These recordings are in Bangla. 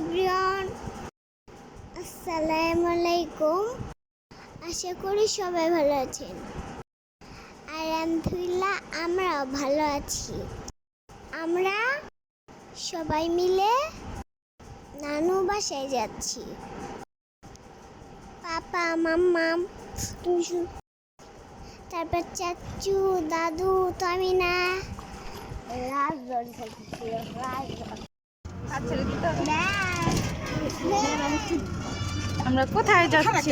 এভরিওয়ান, আসসালামু আলাইকুম। আশা করি সবাই ভালো আছেন। আলহামদুলিল্লাহ, আমরাও ভালো আছি। আমরা সবাই মিলে নানু বাসায় যাচ্ছি। পাপা, মাম্মা তারপর চাচু, দাদু, তামিনা। রাজদর খেলতেছি আমরা কোথায় যাচ্ছি?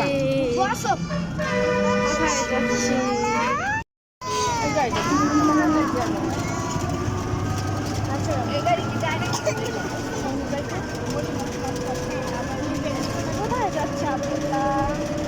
কোথায় যাচ্ছি কোথায় যাচ্ছে আব্দুল্লাহ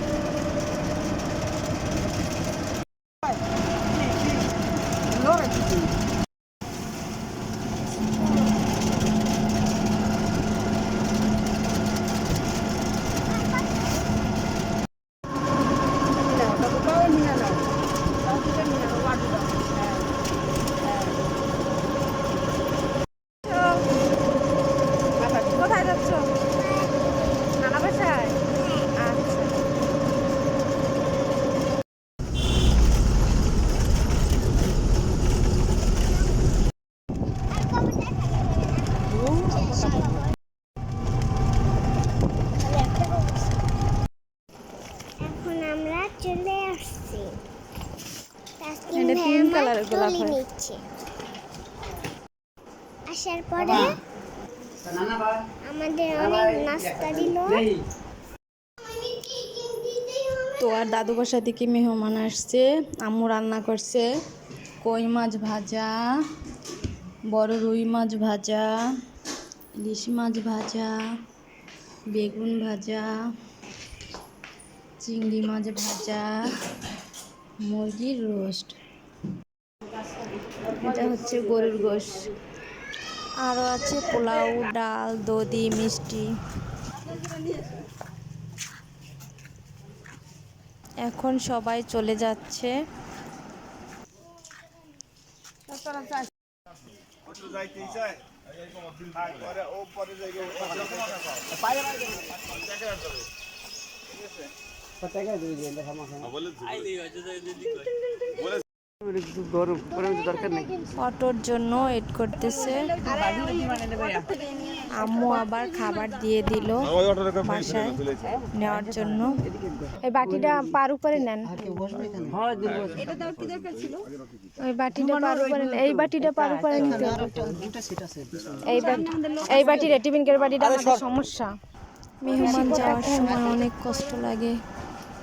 কোথায় যাচ্ছ নানা বাসায় আচ্ছা এখন আমরা চলে আসছি। তাসকিন এটা তিন কালারের গোলাপ হয়। আসার পরে আমাদের অনেক নাস্তা দিল। তো আর দাদু বাসা থেকে মেহমান আসছে? আম্মু রান্না করছে। কই মাছ ভাজা? বড় রুই মাছ ভাজা ইলিশ মাছ ভাজা বেগুন ভাজা। চিংড়ি, মাছ ভাজা মুরগির রোস্ট। এটা হচ্ছে গরুর গোশ। আরও আছে পোলাও, ডাল, দধি, মিষ্টি। এখন সবাই চলে যাচ্ছে। অটোর জন্য ওয়েট করতেছে। আম্মু আবার খাবার দিয়ে দিল বাসায় নেওয়ার জন্য। এই বাটিটা পার উপরে নেন। ওই বাটিটা পার উপরে এই বাটিটা পার উপরে নিতে এই বাটি এই বাটিটা বাটিটা আমাদের সমস্যা। মেহমান যাওয়ার সময় অনেক কষ্ট লাগে।